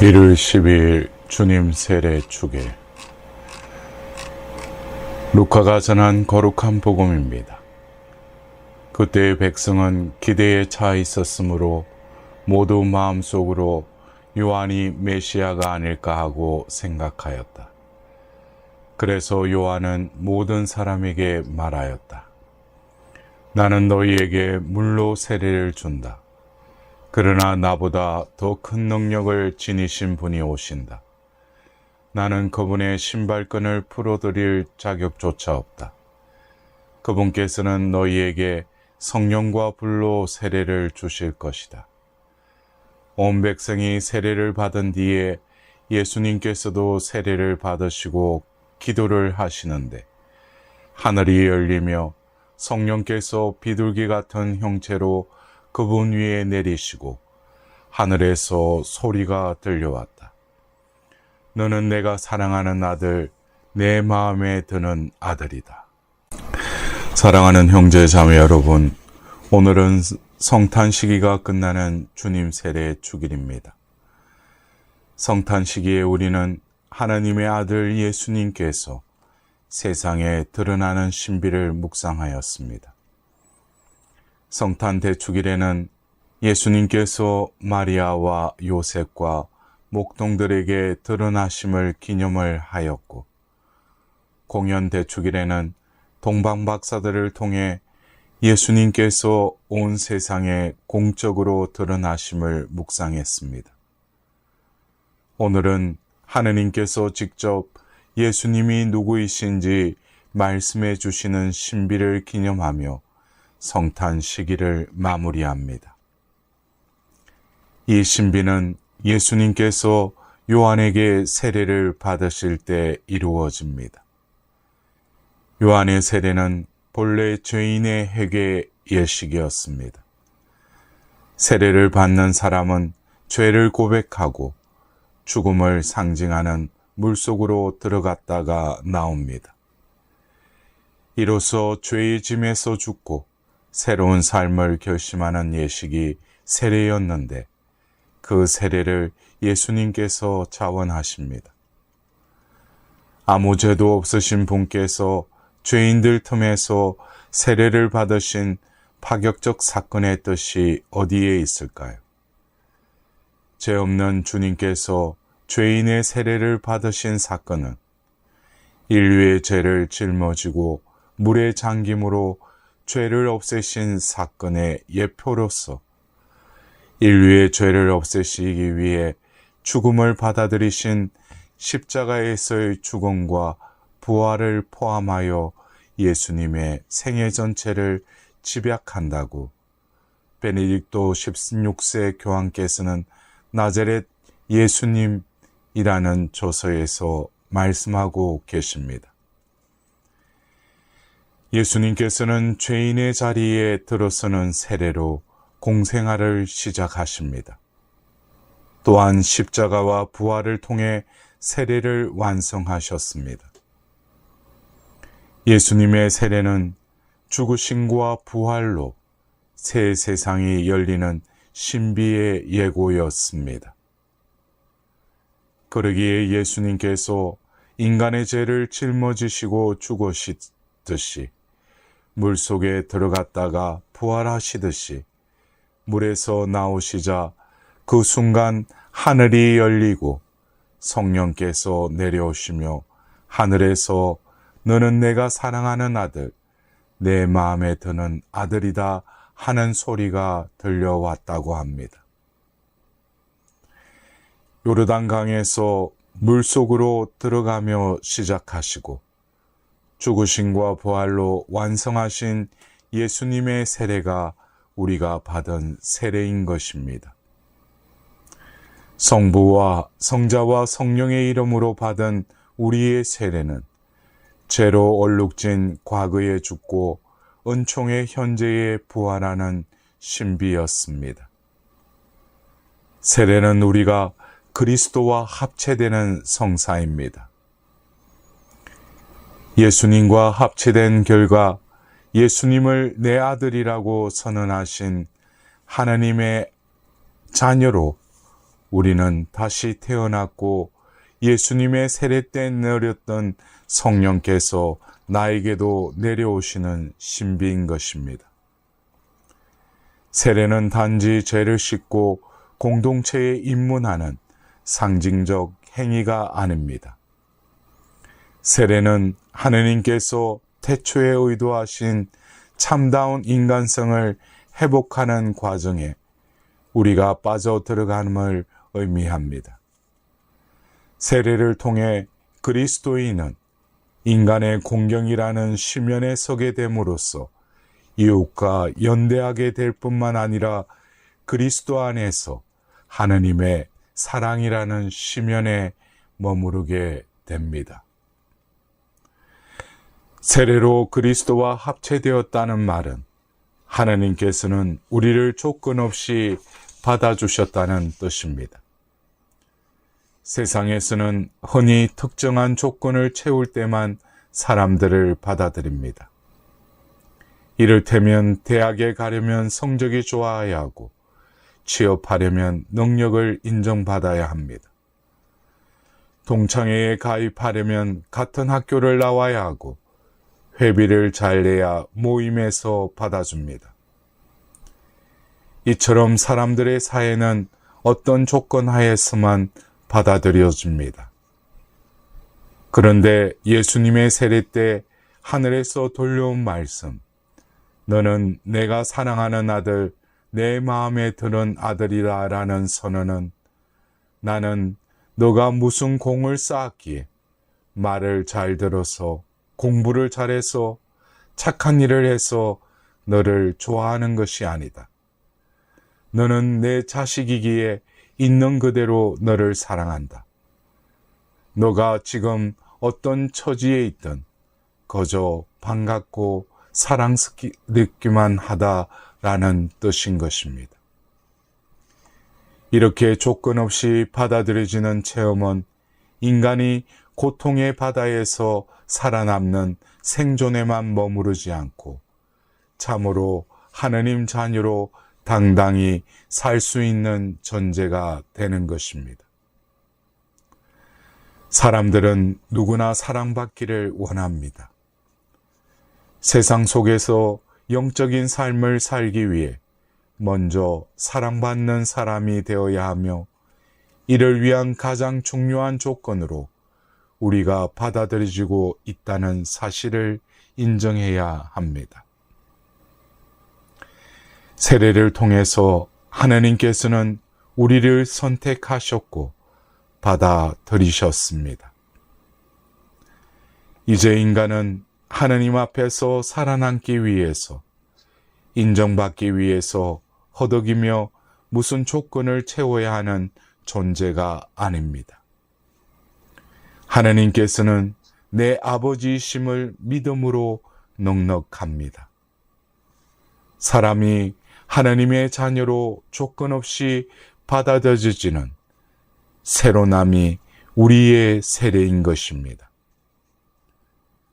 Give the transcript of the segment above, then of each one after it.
1월 10일 주님 세례 축일 루카가 전한 거룩한 복음입니다. 그때의 백성은 기대에 차 있었으므로 모두 마음속으로 요한이 메시아가 아닐까 하고 생각하였다. 그래서 요한은 모든 사람에게 말하였다. 나는 너희에게 물로 세례를 준다. 그러나 나보다 더 큰 능력을 지니신 분이 오신다. 나는 그분의 신발끈을 풀어드릴 자격조차 없다. 그분께서는 너희에게 성령과 불로 세례를 주실 것이다. 온 백성이 세례를 받은 뒤에 예수님께서도 세례를 받으시고 기도를 하시는데 하늘이 열리며 성령께서 비둘기 같은 형체로 그분 위에 내리시고 하늘에서 소리가 들려왔다. 너는 내가 사랑하는 아들, 내 마음에 드는 아들이다. 사랑하는 형제 자매 여러분, 오늘은 성탄 시기가 끝나는 주님 세례 주일입니다. 성탄 시기에 우리는 하나님의 아들 예수님께서 세상에 드러나는 신비를 묵상하였습니다. 성탄 대축일에는 예수님께서 마리아와 요셉과 목동들에게 드러나심을 기념을 하였고, 공연 대축일에는 동방박사들을 통해 예수님께서 온 세상에 공적으로 드러나심을 묵상했습니다. 오늘은 하느님께서 직접 예수님이 누구이신지 말씀해 주시는 신비를 기념하며 성탄 시기를 마무리합니다. 이 신비는 예수님께서 요한에게 세례를 받으실 때 이루어집니다. 요한의 세례는 본래 죄인의 회개 예식이었습니다. 세례를 받는 사람은 죄를 고백하고 죽음을 상징하는 물속으로 들어갔다가 나옵니다. 이로써 죄의 짐에서 죽고 새로운 삶을 결심하는 예식이 세례였는데 그 세례를 예수님께서 자원하십니다. 아무 죄도 없으신 분께서 죄인들 틈에서 세례를 받으신 파격적 사건의 뜻이 어디에 있을까요? 죄 없는 주님께서 죄인의 세례를 받으신 사건은 인류의 죄를 짊어지고 물의 잠김으로 죄를 없애신 사건의 예표로서 인류의 죄를 없애시기 위해 죽음을 받아들이신 십자가에서의 죽음과 부활을 포함하여 예수님의 생애 전체를 집약한다고 베네딕토 16세 교황께서는 나자렛 예수님 이라는 조서에서 말씀하고 계십니다. 예수님께서는 죄인의 자리에 들어서는 세례로 공생활을 시작하십니다. 또한 십자가와 부활을 통해 세례를 완성하셨습니다. 예수님의 세례는 죽으심과 부활로 새 세상이 열리는 신비의 예고였습니다. 그러기에 예수님께서 인간의 죄를 짊어지시고 죽으시듯이 물 속에 들어갔다가 부활하시듯이 물에서 나오시자 그 순간 하늘이 열리고 성령께서 내려오시며 하늘에서 너는 내가 사랑하는 아들, 내 마음에 드는 아들이다 하는 소리가 들려왔다고 합니다. 요르단 강에서 물속으로 들어가며 시작하시고 죽으심과 부활로 완성하신 예수님의 세례가 우리가 받은 세례인 것입니다. 성부와 성자와 성령의 이름으로 받은 우리의 세례는 죄로 얼룩진 과거에 죽고 은총의 현재에 부활하는 신비였습니다. 세례는 우리가 그리스도와 합체되는 성사입니다. 예수님과 합체된 결과 예수님을 내 아들이라고 선언하신 하나님의 자녀로 우리는 다시 태어났고 예수님의 세례 때 내렸던 성령께서 나에게도 내려오시는 신비인 것입니다. 세례는 단지 죄를 씻고 공동체에 입문하는 상징적 행위가 아닙니다. 세례는 하느님께서 태초에 의도하신 참다운 인간성을 회복하는 과정에 우리가 빠져 들어감을 의미합니다. 세례를 통해 그리스도인은 인간의 공경이라는 시면에 서게 됨으로써 이웃과 연대하게 될 뿐만 아니라 그리스도 안에서 하느님의 사랑이라는 시면에 머무르게 됩니다. 세례로 그리스도와 합체되었다는 말은 하나님께서는 우리를 조건 없이 받아주셨다는 뜻입니다. 세상에서는 흔히 특정한 조건을 채울 때만 사람들을 받아들입니다. 이를테면 대학에 가려면 성적이 좋아야 하고 취업하려면 능력을 인정받아야 합니다. 동창회에 가입하려면 같은 학교를 나와야 하고 회비를 잘 내야 모임에서 받아줍니다. 이처럼 사람들의 사회는 어떤 조건 하에서만 받아들여집니다. 그런데 예수님의 세례 때 하늘에서 돌려온 말씀, 너는 내가 사랑하는 아들, 내 마음에 드는 아들이라 라는 선언은 나는 너가 무슨 공을 쌓았기에 말을 잘 들어서 공부를 잘해서 착한 일을 해서 너를 좋아하는 것이 아니다. 너는 내 자식이기에 있는 그대로 너를 사랑한다. 너가 지금 어떤 처지에 있든 거저 반갑고 사랑스럽기만 하다 라는 뜻인 것입니다. 이렇게 조건 없이 받아들여지는 체험은 인간이 고통의 바다에서 살아남는 생존에만 머무르지 않고 참으로 하느님 자녀로 당당히 살 수 있는 존재가 되는 것입니다. 사람들은 누구나 사랑받기를 원합니다. 세상 속에서 영적인 삶을 살기 위해 먼저 사랑받는 사람이 되어야 하며 이를 위한 가장 중요한 조건으로 우리가 받아들여지고 있다는 사실을 인정해야 합니다. 세례를 통해서 하나님께서는 우리를 선택하셨고 받아들이셨습니다. 이제 인간은 하나님 앞에서 살아남기 위해서 인정받기 위해서 허덕이며 무슨 조건을 채워야 하는 존재가 아닙니다. 하나님께서는 내 아버지심을 믿음으로 넉넉합니다. 사람이 하나님의 자녀로 조건 없이 받아들여지는 새로남이 우리의 세례인 것입니다.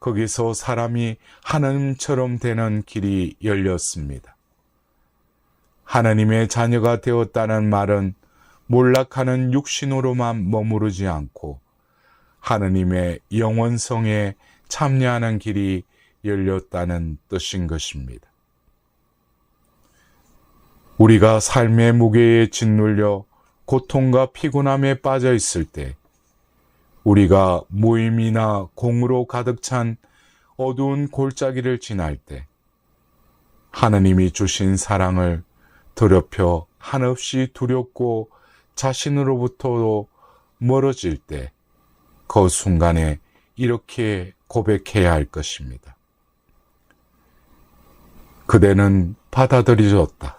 거기서 사람이 하나님처럼 되는 길이 열렸습니다. 하나님의 자녀가 되었다는 말은 몰락하는 육신으로만 머무르지 않고 하느님의 영원성에 참여하는 길이 열렸다는 뜻인 것입니다. 우리가 삶의 무게에 짓눌려 고통과 피곤함에 빠져 있을 때 우리가 모임이나 공으로 가득 찬 어두운 골짜기를 지날 때 하나님이 주신 사랑을 더럽혀 한없이 두렵고 자신으로부터도 멀어질 때 그 순간에 이렇게 고백해야 할 것입니다. 그대는 받아들여졌다.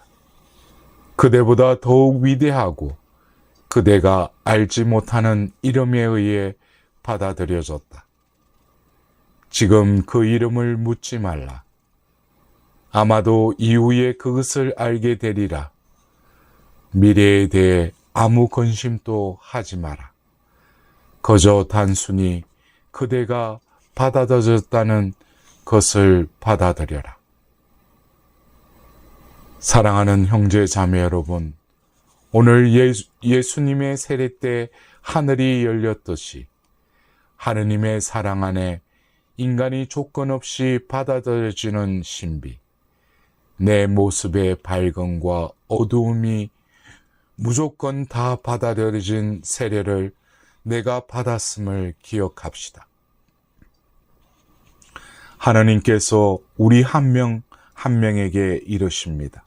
그대보다 더욱 위대하고 그대가 알지 못하는 이름에 의해 받아들여졌다. 지금 그 이름을 묻지 말라. 아마도 이후에 그것을 알게 되리라. 미래에 대해 아무 근심도 하지 마라. 거저 단순히 그대가 받아들여졌다는 것을 받아들여라. 사랑하는 형제 자매 여러분, 오늘 예수, 예수님의 세례 때 하늘이 열렸듯이 하느님의 사랑 안에 인간이 조건 없이 받아들여지는 신비, 내 모습의 밝음과 어두움이 무조건 다 받아들여진 세례를 내가 받았음을 기억합시다. 하나님께서 우리 한 명 한 명에게 이르십니다.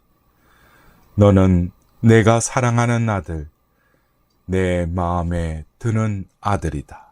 너는 내가 사랑하는 아들, 내 마음에 드는 아들이다.